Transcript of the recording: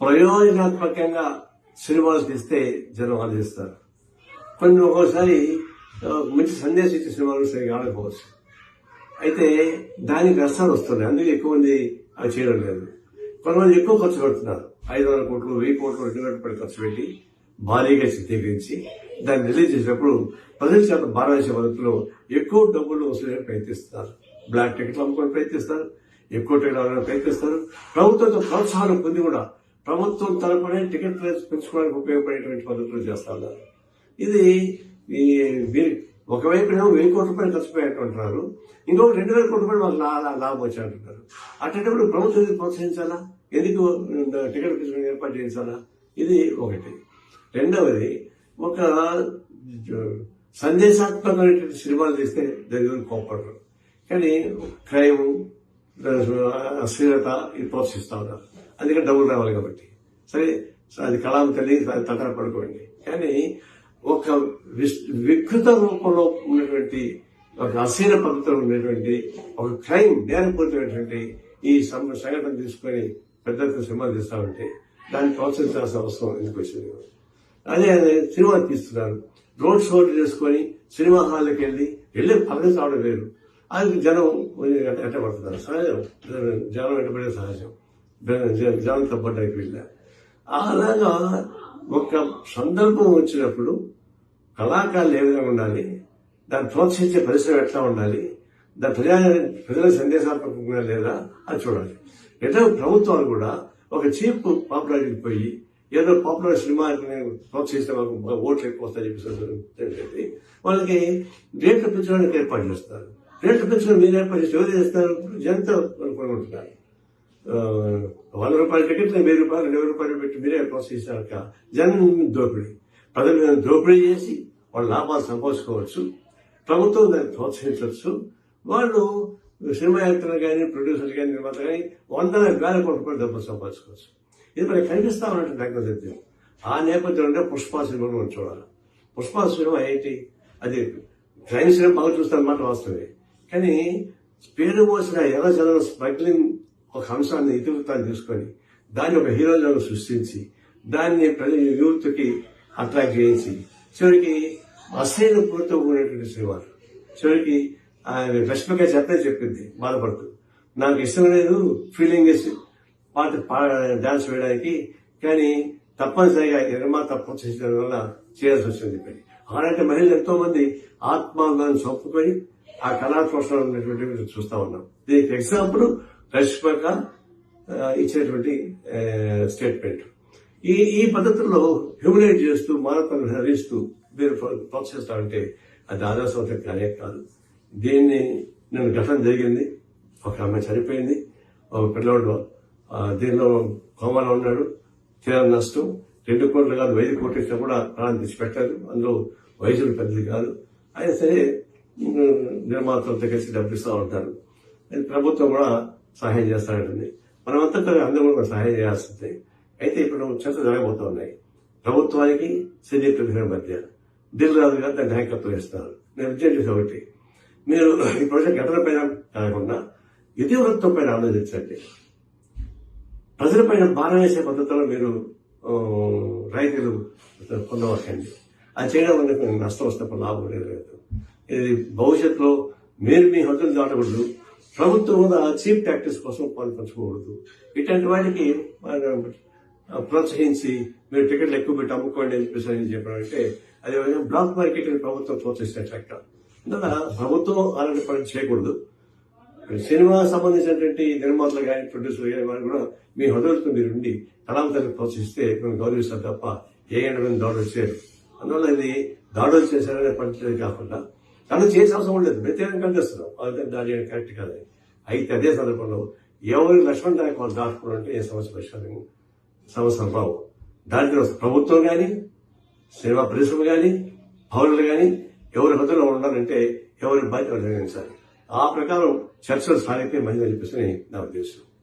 ప్రయోజనాత్మకంగా సినిమాలు తీస్తే జనం ఆలోచిస్తారు కొన్ని ఒక్కోసారి మంచి సందేశం ఇచ్చే సినిమాలు సరిగా ఆడకపోవచ్చు. అయితే దానికి నష్టాలు వస్తున్నాయి అందుకే ఎక్కువ మంది అవి చేయడం లేదు. కొంతమంది ఎక్కువ ఖర్చు పెడుతున్నారు. ఐదు వందల కోట్లు వెయ్యి కోట్లు రెండు వేల రూపాయలు ఖర్చు పెట్టి భారీగా చిత్రీకరించి దాన్ని రిలీజ్ చేసినప్పుడు ప్రజల శాతం భారతదేశ పద్ధతిలో ఎక్కువ డబ్బులు వసూలు ప్రయత్నిస్తున్నారు. బ్లాక్ టికెట్లు అమ్ముకొని ప్రయత్నిస్తారు ఎక్కువ టికెట్లు అమ్మడానికి ప్రయత్నిస్తారు ప్రభుత్వంతో ప్రోత్సాహం పొంది కూడా ప్రభుత్వం తరపునే టికెట్ రేట్స్ పెంచుకోవడానికి ఉపయోగపడేటువంటి పద్ధతులు చేస్తారు ఇది ఈ వీ- ఏమో వెయ్యి కోట్ల రూపాయలు ఖర్చు పెట్టారు ఇంకొక రెండు వేల కోట్ల రూపాయలు మాకు లాభం వచ్చి అంటున్నారు. ప్రభుత్వం ప్రోత్సహించాలా? ఎందుకు టికెట్ తీసుకుని ఏర్పాటు చేయించాలా? ఇది ఒకటి. రెండవది ఒక సందేశాత్మకమైనటువంటి సినిమాలు తీస్తే దగ్గర కోపడరు కానీ క్రైమ్ అశ్లీలత ఇది ప్రోత్సహిస్తా ఉన్నారు. అందుకని డబ్బులు రావాలి కాబట్టి. సరే అది కళాం తల్లి తటన పడుకోండి. కానీ ఒక విస్- వికృత రూపంలో ఉన్నటువంటి ఒక అసీన పద్ధతిలో ఉన్నటువంటి ఒక క్రైమ్ నేరపూరితమైనటువంటి ఈ సంఘటన తీసుకొని పెద్ద ఎత్తున సినిమాలు తీస్తా ఉంటే దాన్ని ప్రోత్సహించాల్సిన అవసరం ఎందుకు వచ్చింది? అదే అదే సినిమా తీస్తున్నారు. రోడ్ షో చేసుకొని సినిమా హాల్కి వెళ్ళి వెళ్ళి పక్కన కావడం వేరు. అది జనం ఎట్టబడుతున్నారు సహజం. జనం ఎట్టబడే సహజం. జ- జనం వెళ్ళా అలాగా ఒక సందర్భం వచ్చినప్పుడు కళాకారులు ఏ విధంగా ఉండాలి? దాన్ని ప్రోత్సహించే పరిశ్రమ ఎట్లా ఉండాలి? దాని ప్రజా ప్రజల సందేశాత్మకంగా లేదా అది చూడాలి. ఎట్లా ప్రభుత్వాలు కూడా ఒక చీప్ పాపులారిటీకి పోయి ఏదో పాపులర్ సినిమా ప్రోత్సహిస్తే మాకు ఓట్లు ఎక్కువ వస్తాయని చెప్పేసి వాళ్ళకి రేట్లు పెంచడానికి ఏర్పాటు చేస్తారు. రేట్లు పెంచడం మీరు ఏర్పాటు చేస్తే ఎవరు చేస్తారు? జనంతో కొనుక్కుంటున్నారు వంద రూపాయల టికెట్ వెయ్యి రూపాయలు ఇరవై రూపాయలు పెట్టి మీరే ప్రోత్సహించాక జనం దోపిడీ. ప్రజలు మీద దోపిడీ చేసి వాళ్ళ లాభాలు సంపాదించుకోవచ్చు. ప్రభుత్వం దాన్ని ప్రోత్సహించవచ్చు. వాళ్ళు సినిమా యాక్టర్లు కానీ ప్రొడ్యూసర్లు కానీ నిర్మాత కానీ వందల వేల కోట్ల రూపాయలు డబ్బులు సంపాదించుకోవచ్చు. ఇది మనకి కనిపిస్తా ఉన్నట్టు దగ్గర ఆ నేపథ్యంలో పుష్ప సినిమా మనం చూడాలి. పుష్ప సినిమా ఏంటి? అది క్రైమ్ సినిమా బాగా చూస్తారన్నమాట వాస్తవే కానీ పేరు మోసిన ఎర్ర జనం స్మగ్లింగ్ ఒక అంశాన్ని ఇతివృత్తాన్ని తీసుకొని దాన్ని ఒక హీరోలను సృష్టించి దాన్ని ప్రజల యూత్కి అట్రాక్ట్ చేయించి చివరికి అసైన పూర్తి ఉన్నటువంటి శ్రీవారు. చివరికి ఆయన రష్మిక చెప్పే చెప్పింది బాధపడుతూ నాకు ఇష్టం లేదు ఫీలింగ్ పాట డాన్స్ వేయడానికి కానీ తప్పనిసరిగా నిర్మాత ప్రోత్సహించడం వల్ల చేయాల్సి వచ్చింది చెప్పి అలాంటి మహిళలు ఎంతో మంది ఆత్మాభిమానం చంపుకొని ఆ కళా ఉన్నటువంటి చూస్తా ఉన్నాం. దీనికి ఎగ్జాంపుల్ రష్మిక ఆ, ఇచ్చినటువంటి స్టేట్మెంట్ ఈ ఈ పద్ధతుల్లో హ్యూమినేట్ చేస్తూ మానవతను హరిస్తూ మీరు ప్రోత్సహిస్తా ఉంటే అది ఆదర్శవంతం కానే కాదు. దీన్ని నేను ఘటన జరిగింది. ఒక ఆమె చనిపోయింది. ఒక పిల్లవాడు దీనిలో కోమాలో ఉన్నాడు. తీర నష్టం. రెండు కోట్లు కాదు ఐదు కోట్లు ఇచ్చినా కూడా ప్రాణం తెచ్చిపెట్టారు. అందులో వయసులు పెద్దది కాదు. అయినా సరే నిర్మాతలతో కలిసి డబ్బిస్తూ ఉంటారు. ప్రభుత్వం కూడా సహాయం చేస్తానంటుంది మనమంతా అందరూ కూడా సహాయం చేయాల్సిందే. అయితే ఇప్పుడు చర్చ జరగబోతూ ఉన్నాయి ప్రభుత్వానికి సీనియర్ ప్రతిభ మధ్య దిల్ రాజు గారు దాన్ని నాయకత్వం ఇస్తారు నేను విజయం చేసే ఒకటి. మీరు ఈ ప్రాజెక్ట్ ఘటన పైన కాకుండా ఇతివృత్తం పైన ఆలోచించండి. ప్రజలపైన భారం వేసే పద్ధతిలో మీరు రైతులు పొందవకండి. అది చేయడం వల్ల నష్టం వస్తే లాభం లేదు లేదు. ఇది భవిష్యత్తులో మీరు మీ హద్దులు దాటకూడదు. ప్రభుత్వం కూడా చీప్ ప్రాక్టీస్ కోసం పాల్పంచకూడదు ఇట్లాంటి వాటికి ప్రోత్సహించి మీరు టికెట్లు ఎక్కువ పెట్టి అమ్ముకోండి అని చెప్పేసి అని చెప్పారంటే అదేవిధంగా అది బ్లాక్ మార్కెట్ ప్రభుత్వం ప్రోత్సహించినట్టు అందువల్ల ప్రభుత్వం అలాంటి పని చేయకూడదు. సినిమా సంబంధించినటువంటి నిర్మాతలు కానీ ప్రొడ్యూసర్లు కానీ వారు కూడా మీ హృదయంతో మీరు ఉండి కళాంతరం ప్రోత్సహిస్తే మేము గౌరవిస్తారు తప్ప ఏ ఎండమైన దాడులు చేయరు. అందువల్ల ఇది దాడులు చేశారనే పని కాకుండా తను చేసే అవసరం లేదు. వ్యతిరేకం కనిపిస్తున్నాం దాని దాడి కరెక్ట్ కాదు. అయితే అదే సందర్భంలో ఎవరు లక్ష్మణ్ నాయక్ వాళ్ళు అంటే ఏ సమస్య పరిష్కారం? సమస్యలు రావు. దాంట్లో ప్రభుత్వం కానీ సినిమా పరిశ్రమ కానీ పౌరులు కానీ ఎవరి హద్దులో ఉండాలంటే ఎవరి బాధ్యత నిర్వహించాలి ఆ ప్రకారం చర్చలు సాగితే మంచిది అనిపిస్తుంది నా ఉద్దేశం.